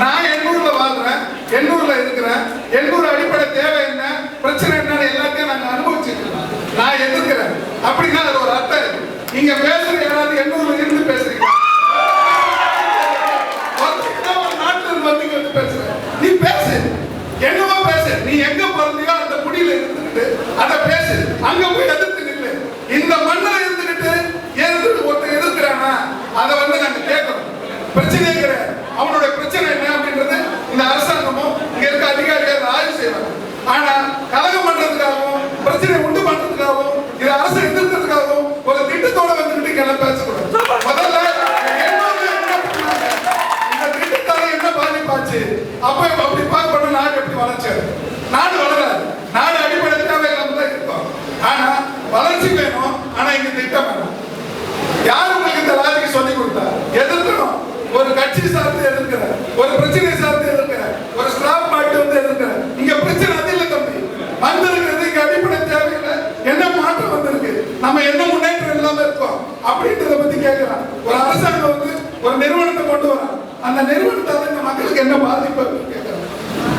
நான் எண்ணூர்ல வாழ்றேன் எண்ணூர்ல இருக்கிறேன் எண்ணூர் அடிப்படை தேவை என்ன பிரச்சனை என்னன்னு எல்லாத்தையும் நாங்க அனுபவிச்சிருக்கோம் நான் எதிர்க்கிறேன். அப்படின்னா அது ஒரு அர்த்தம் இருக்கு. நீங்க பேசுற யாராவது எண்ணூர்ல இருந்து பேசுறீங்க? நீ பேசு. என்னவோ பேசு. நீ எங்க பிறந்தியோ அந்த குடியில இருந்துட்டு அதை பேசு. அங்க போய் எதிர்த்து நில்லு இந்த மண்ணில் இருந்துக்கிட்டு எதிர்த்து ஒருத்தர் எதிர்க்கிறானா அதை வந்து நாங்க கேட்கறோம் பிரச்சனையே கிடையாது அவனுடைய பிரச்சனை என்ன அப்படின்றது இந்த அரசாங்கமும் இங்க இருக்க அதிகாரிகள் அதை ஆய்வு செய்வாங்க ஆனா கலகம் பண்றதுக்காகவும் பிரச்சனை உண்டு பண்றதுக்காகவும் இது அரசு எதிர்க்கிறதுக்காகவும் ஒரு திட்டத்தோட வந்துக்கிட்டு இங்க எல்லாம் பேசக்கூடாது முதல்ல என்னோட என்ன பண்ணாங்க இந்த திட்டத்தால என்ன பாதிப்பாச்சு அப்ப இப்ப அப்படி பார்க்கணும் நாடு எப்படி வளர்ச்சியாரு நாடு வளராது. நாடு அடிப்படை தேவை இல்லாம தான் இருக்கும் ஆனா வளர்ச்சி வேணும் ஆனா இங்க திட்டம் வேணும். யார் உங்களுக்கு இந்த லாஜிக்கு சொல்லி கொடுத்தா? எதிர்க்கணும். ஒரு கட்சி சார்ந்து எதிர்க்கிற ஒரு பிரச்சனை சார்ந்து எதிர்க்கிற ஒரு ஸ்டாப் பாட்டு வந்து எதிர்க்கிற. இங்க பிரச்சனை அது இல்லை தம்பி. வந்திருக்கிறது இங்க அடிப்படை தேவையில்லை. என்ன மாற்றம் வந்திருக்கு? நம்ம என்ன முன்னேற்றம் இல்லாம இருக்கோம்? அப்படின்றத பத்தி கேட்கிறான் ஒரு அரசாங்கம் வந்து ஒரு நிறுவனத்தை கொண்டு வரான் அந்த நிறுவனத்தால இந்த மக்களுக்கு என்ன பாதிப்பு?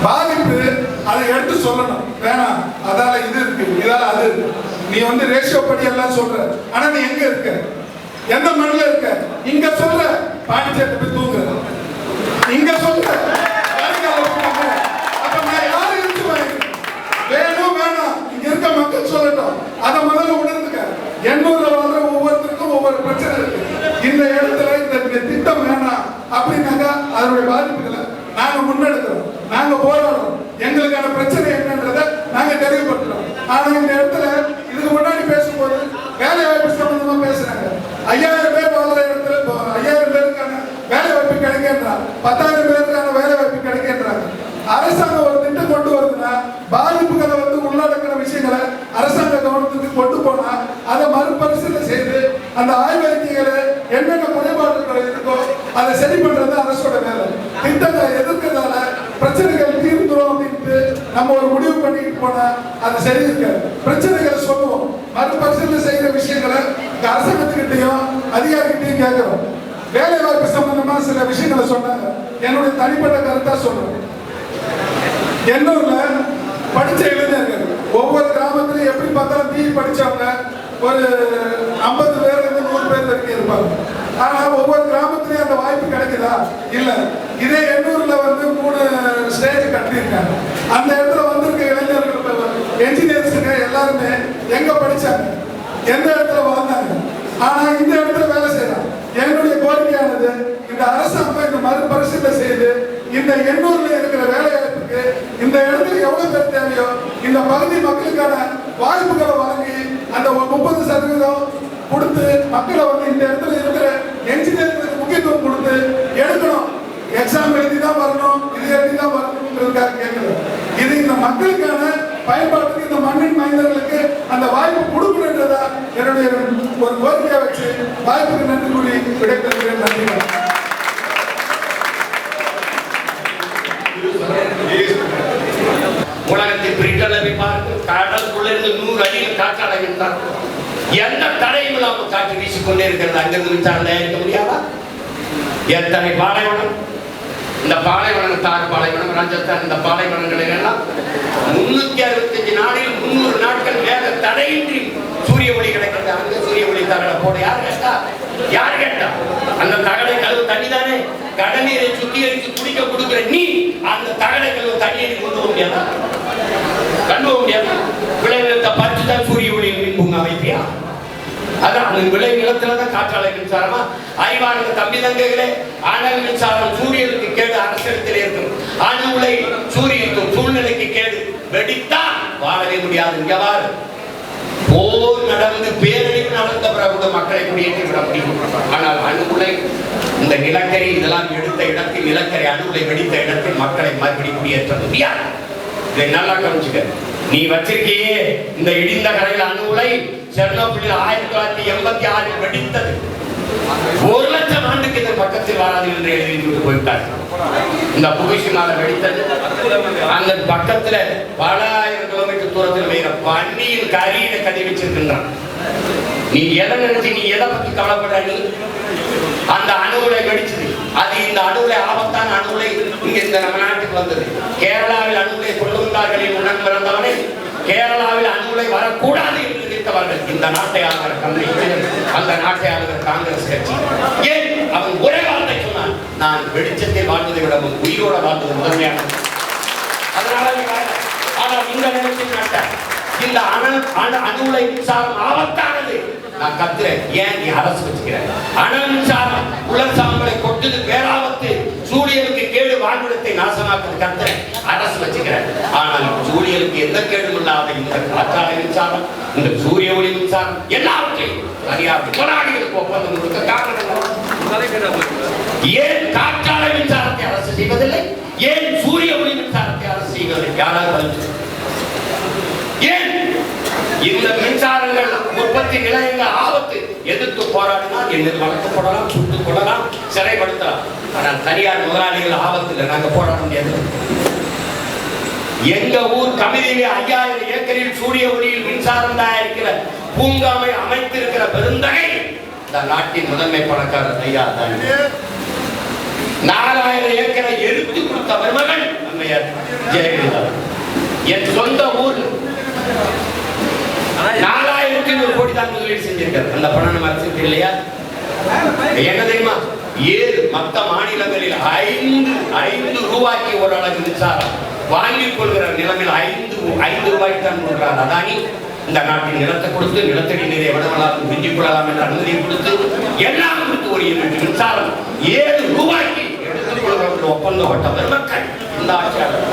பாதிப்பு அதை எடுத்து சொல்லணும். வேணாம் அதால இது இருக்கு இதால அது இருக்கு. நீ வந்து ரேஷியோ படி எல்லாம் சொல்ற. ஆனா நீ எங்க இருக்க? எந்த மண்ணில் இருக்க? இங்க சொல்ற. பாண்டிச்சேரி போய் தூங்குற. இங்க சொல்ற. வேலைக்கால யாரு வேணும் வேணாம். இங்க இருக்க மக்கள் சொல்லட்டும். அதை முதல்ல உணர்ந்துக்க. எண்ணூர்ல வாழ்ற ஒவ்வொருத்தருக்கும் ஒவ்வொரு பிரச்சனை இருக்கு இந்த இடத்துல இந்த இந்த திட்டம் வேணாம் அப்படின்னாக்க அதனுடைய பாதிப்புகளை நாங்க முன்னெடுக்கிறோம். நாங்க போராடுறோம். எங்களுக்கான பிரச்சனை என்னன்றதை நாங்க தெளிவுபடுத்துறோம். ஆனா இந்த இடத்துல இதுக்கு முன்னாடி பேசும்போது வேலை வாய்ப்பு சம்பந்தமா பேசுறாங்க. ஐயாயிரம் பேர் வாழ்ற இடத்துல ஐயாயிரம் பேருக்கான வேலை வாய்ப்பு கிடைக்கின்றாங்க பத்தாயிரம் பேருக்கான வேலை வாய்ப்பு கிடைக்கின்றாங்க. அரசாங்கம் ஒரு திட்டம் கொண்டு வருதுன்னா பாதிப்புகளை வந்து உள்ளடக்கிற விஷயங்களை அரசாங்க கவனத்துக்கு கொண்டு போனா அதை மறுபரிசீலனை செய்து அந்த ஆய்வறிக்கைகளை என்னென்ன குறைபாடுகள் இருக்கோ அதை சரி பண்றது அரசோட வேலை. திட்டங்களை எதிர்க்கிறதால பிரச்சனைகள் தீர்ந்துரும் அப்படின்ட்டு நம்ம ஒரு முடிவு பண்ணிட்டு போனா அது சரி இருக்காது. பிரச்சனைகள் சொல்லுவோம். மறுபரிசீலனை செய்யற விஷயங்களை இந்த அரசாங்கத்துக்கிட்டையும் அதிகாரிகிட்டையும் கேட்கிறோம். வேலை வாய்ப்பு சம்பந்தமா சில விஷயங்களை சொன்னாங்க. என்னுடைய தனிப்பட்ட கருத்தா சொல்றேன். எண்ணூர்ல படிச்ச இளைஞர்கள் ஒவ்வொரு கிராமத்திலும் எப்படி பார்த்தாலும் பிஇ படிச்சவங்க ஒரு ஐம்பது பேர் இருந்து நூறு பேர் வரைக்கும் இருப்பாங்க. ஆனா ஒவ்வொரு கிராமத்திலையும் அந்த வாய்ப்பு கிடைக்குதா? இல்லை. இதே எண்ணூர்ல வந்து மூணு ஸ்டேஜ் கட்டியிருக்காங்க. அந்த இடத்துல வந்திருக்க இளைஞர்கள் என்ஜினியர்ஸுங்க எல்லாருமே எங்க படிச்சாங்க? எந்த இடத்துல வாழ்ந்தாங்க? ஆனா இந்த இடத்துல வேலை செய்யறாங்க. என்னுடைய கோரிக்கையானது இந்த அரசாங்கம் இந்த மறுபரிசீலனை செய்து இந்த எண்ணூர்ல இருக்கிற வேலை வாய்ப்புக்கு இந்த இடத்துல எவ்வளவு பேர் தேவையோ இந்த பகுதி மக்களுக்கான வாய்ப்புகளை வழங்கி அந்த முப்பது சதவீதம் கொடுத்து மக்களை வந்து இந்த இடத்துல இருக்கிற என்ஜினியருக்கு முக்கியத்துவம் கொடுத்து எடுக்கணும். எக்ஸாம் எழுதி தான் வரணும் இது எழுதி தான் வரணுன்றதுக்காக கேட்கணும் இது இந்த மக்களுக்கான பயன்பாட்டுக்கு இந்த மண்ணின் மைந்தர்களுக்கு அந்த வாய்ப்பு கொடுக்கணுன்றதா என்னுடைய ஒரு கோரிக்கையை வச்சு வாய்ப்புக்கு நன்றி கூறி விடைபெறுகிறேன். நன்றி உலகத்தை பிரிட்டளவை பார்த்து கடலுக்குள்ளிருந்து நூறு அடியில் காற்றாளவிட்டார் எந்த தடையும் இல்லாமல் காற்று வீசிக்கொண்டே இருக்கிறது. அங்கிருந்து மின்சாரம் தயாரிக்க முடியாதா? எத்தனை பாலைவனம்? இந்த பாலைவனம் தார் பாலைவனம் ராஜஸ்தான் இந்த பாலைவனங்களை எல்லாம் முன்னூத்தி அறுபத்தஞ்சு நாளில் முன்னூறு நாட்கள் வேக தடையின்றி சூரிய ஒளி கிடைக்கிறது. அங்க சூரிய ஒளி தகட போட. யார் கேட்டா? யார் கேட்டா? அந்த தகடை கழுவு தண்ணி தானே கடநீரை சுத்திகரித்து குடிக்க கொடுக்கிற நீ அந்த தகடை கழுவு தண்ணீரை கொண்டு போக முடியாதா? கண்டு போக முடியாதா? அதான் விளை நிலத்துல தான் காற்றாலை மின்சாரமா? அறிவானது தம்பி தங்கைகளே அனல் மின்சாரம் சூரியனுக்கு கேடு அரசிடத்தில் இருக்கும். அணு உலை சூரியனுக்கும் சூழ்நிலைக்கு கேடு. வெடித்தான் வாழவே முடியாது இங்க வாரு போர் நடந்து பேரழிவு நடந்த பிறகு மக்களை குடியேற்றி விட முடியும். ஆனால் அணு உலை இந்த நிலக்கரி இதெல்லாம் எடுத்த இடத்தில் நிலக்கரி அணு உலை வெடித்த இடத்தில் மக்களை மறுபடி குடியேற்ற முடியாது. இதை நல்லா கவனிச்சுக்க. நீ வச்சிருக்கியே இந்த இடிந்த கரையில் அணு உலை செர்னோபிளில் ஆயிரத்தி தொள்ளாயிரத்தி எண்பத்தி ஆறில் வெடித்தது. ஒரு லட்சம் ஆண்டுக்கு இந்த பக்கத்தில் வராது என்று எழுதி போயிட்டார் இந்த புகுஷிமால வெடித்தது. அந்த பக்கத்துல பல ஆயிரம் கிலோமீட்டர் தூரத்தில் வைக்கிற பன்னியின் கரியில கதி வச்சிருக்கின்றான். நீ எதை நினைச்சு நீ எதை பத்தி கவலைப்படுற நீ? அந்த அணுகுலை வெடிச்சது. அது இந்த அணுகுலை ஆபத்தான அணுகுலை இங்க இந்த நம்ம நாட்டுக்கு வந்தது. கேரளாவில் அணுகுலை கொண்டு வந்தார்கள் உடன் பிறந்தவனை. கேரளாவில் அன்புலை வரக்கூடாது என்று நினைத்தவர்கள் இந்த நாட்டை ஆளுகிற கம்யூனிஸ்ட் அந்த நாட்டை ஆளுகிற காங்கிரஸ் கட்சி. ஏன்? அவன் ஒரே வார்த்தை சொன்னான் நான் வெளிச்சத்தை வாழ்ந்ததை விட உயிரோட வாழ்ந்தது முதன்மையான அதனால ஆனால் இந்த நேரத்தில் நட்ட இந்த அணு அணு அணுலை மின்சாரம் ஆபத்தானது. நான் கத்துறேன். ஏன் நீ அரசு வச்சுக்கிறேன் அணு மின்சாரம் உலர் சாம்பலை கொட்டுது பேராபத்து சூரியனுக்கு வாழ்விடத்தை நாசமாக்குது கத்துறேன் அரசு வச்சுக்கிறேன். ஆனால் சூரியனுக்கு எந்த கேடும் இல்லாத இந்த காற்றாலை மின்சாரம் இந்த சூரிய ஒளி மின்சாரம் எல்லாவற்றையும் தனியார் போராளிகளுக்கு ஒப்பந்தம் கொடுக்க காரணம் ஏன் காற்றாலை மின்சாரத்தை அரசு செய்வதில்லை? ஏன் சூரிய ஒளி மின்சாரத்தை அரசு செய்வதில்லை? யாராவது ஏன்? இந்த மின்சாரங்கள் உற்பத்தி நிலையங்கள் எதிர்த்து போராடினால் என்னது வளர்க்கப்படலாம் சுட்டுக் கொள்ளலாம் சிறைப்படுத்தலாம். ஆனால் தனியார் முதலாளிகள் ஆபத்தில் நாங்க போராட முடியாது. எங்க ஊர் கமிதியிலே ஐயாயிரம் ஏக்கரில் சூரிய ஒளியில் மின்சாரம் தயாரிக்கிற பூங்காவை அமைத்திருக்கிற பெருந்தகை இந்த நாட்டின் முதன்மை பணக்காரர் ஐயா தான். நாலாயிரம் ஏக்கரை எரித்து கொடுத்த மருமகன் அம்மையார் ஜெயலலிதா. என் சொந்த ஊர் தான் முதலீடு செஞ்சிருக்காரு. அந்த பணம் நம்ம அரசுக்கு இல்லையா? என்ன தெரியுமா? ஏழு மத்த மாநிலங்களில் ஐந்து ஐந்து ரூபாய்க்கு ஒரு அழகு மின்சாரம் வாங்கிக் கொள்கிற நிலைமையில் ஐந்து ஐந்து ரூபாய்க்கு தான் கொடுக்கிறார். அதானி இந்த நாட்டின் நிலத்தை கொடுத்து நிலத்தடி நீரை எவ்வளவு மிஞ்சிக் கொள்ளலாம் என்ற அனுமதியை கொடுத்து எல்லாம் கொடுத்து ஒரு யூனிட் மின்சாரம் ஏழு ரூபாய்க்கு எடுத்துக் கொள்கிற ஒப்பந்தப்பட்ட பெருமக்கள் இந்த ஆட்சியாளர்